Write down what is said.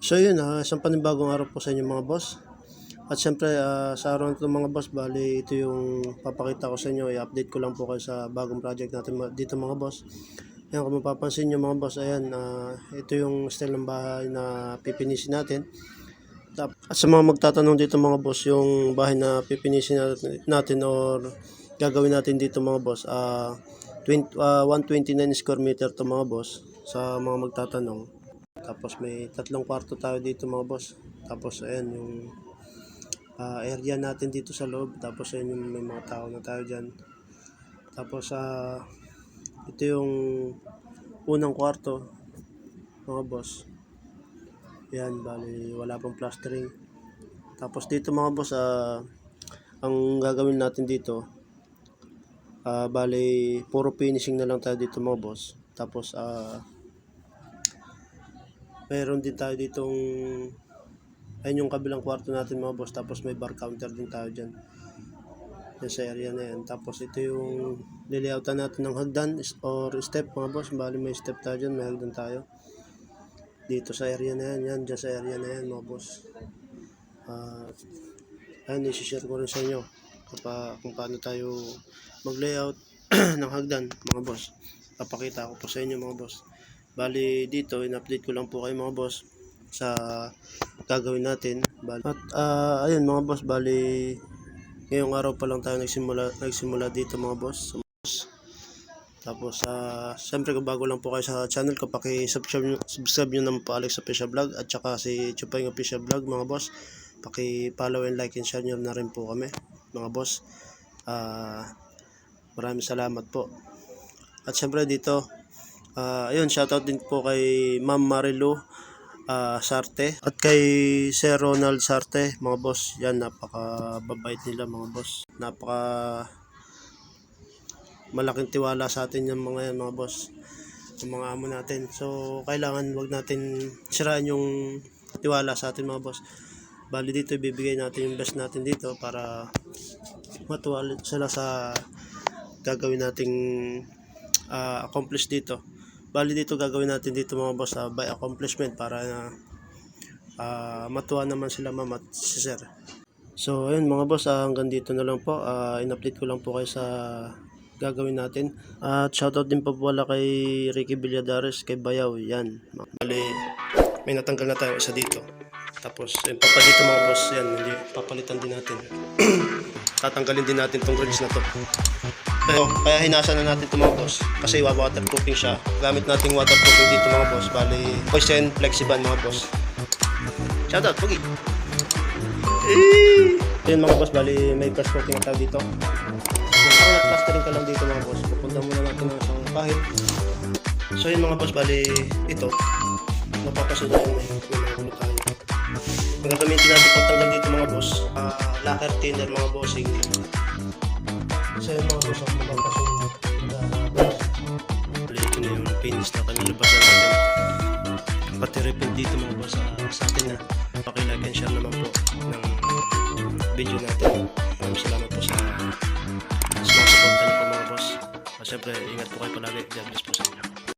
So yun, ah, isang panibagong araw po sa inyo mga boss. At syempre ah, sa araw nito mga boss, bali ito yung papakita ko sa inyo, i-update ko lang po kayo sa bagong project natin dito mga boss. Yan, kung mapapansin nyo mga boss, ayan, ah, ito yung style ng bahay na pipinisin natin. At sa mga magtatanong dito mga boss, yung bahay na pipinisin natin, or gagawin natin dito mga boss, ah 20, ah, 129 square meter to mga boss sa mga magtatanong. Tapos may tatlong kwarto tayo dito mga boss. Tapos ayan yung ah, area natin dito sa loob. Tapos ayan yung may mga tao na tayo dyan. Tapos ah ito yung unang kwarto mga boss. Yan, bali wala pang plastering. Tapos dito mga boss, ah, ang gagawin natin dito, ah bali puro finishing na lang tayo dito mga boss. Tapos ah Meron din tayo ditong ayun yung kabilang kwarto natin mga boss. Tapos may bar counter din tayo dyan. Yan sa area na yan. Tapos ito yung lilayoutan natin ng hagdan or step mga boss. Bali may step tayo dyan may hagdan tayo. Dito sa area na yan yan dyan sa area na yan mga boss. Ah, ayun isi-share ko rin sa inyo kapa, kung paano tayo mag layout ng hagdan mga boss. Papakita ko po sa inyo mga boss Bali dito, in-update ko lang po kayo mga boss sa gagawin natin. Bali, at ah, ayun mga boss, bali ngayong araw pa lang tayo nagsimula, nagsimula dito mga boss. Tapos, ah siyempre kung bago lang po kayo sa channel ko, paki-subscribe, subscribe nyo naman po Alex Official Vlog at saka si Chupay Official Vlog mga boss. Paki-follow and like and share nyo na rin po kami mga boss. Ah maraming salamat po. At siyempre dito, Ah, ayun, shoutout din po kay Ma'am Marilu ah, Sarte at kay Sir Ronald Sarte, mga boss. Yan, napaka-babait nila mga boss. Napaka malaking tiwala sa atin yung mga yan mga boss. Yung mga amo natin. So, kailangan wag natin siraan yung tiwala sa atin mga boss. Bali dito, ibibigay natin yung best natin dito para matuwa sila sa gagawin nating ah, accomplish dito. Bali dito gagawin natin dito mga boss ah, by accomplishment para na ah, matuwa naman sila ma'am at si sir. So ayun mga boss, ah, hanggang dito na lang po. Ah, in-update ko lang po kayo sa gagawin natin. At shoutout din po pala kay Ricky Villadares, kay Bayaw, yan. Bali, may natanggal na tayo isa dito. Tapos, yung papa dito mga boss, yan, hindi, papalitan din natin. Tatanggalin din natin tong grills na to. Pero, kaya hinasa na natin ito mga boss. Kasi waterproofing siya. Gamit nating waterproofing dito mga boss. Bali, poison flexiban mga boss. Shoutout, Pugi! Yun mga boss, bali may brush coating na dito. Yung parang nag-plastering ka lang dito mga boss. Pupunta muna natin ng isang kahit. So yun mga boss, bali ito. Mapapasunod yung may may mga tayo. Ang gagamitin natin pagtanggal dito mga boss, ah, lacquer thinner mga bossing. Yun mga boss, ang mapapasunod. Bali ito na yung finish na kami labasan natin pati repeat dito mga boss. Sa, sa atin na. Pakilike and share naman po. Ng video natin. Maraming salamat po sa support niyo po mga boss. At syempre ingat po kayo palagi. God bless po sa inyo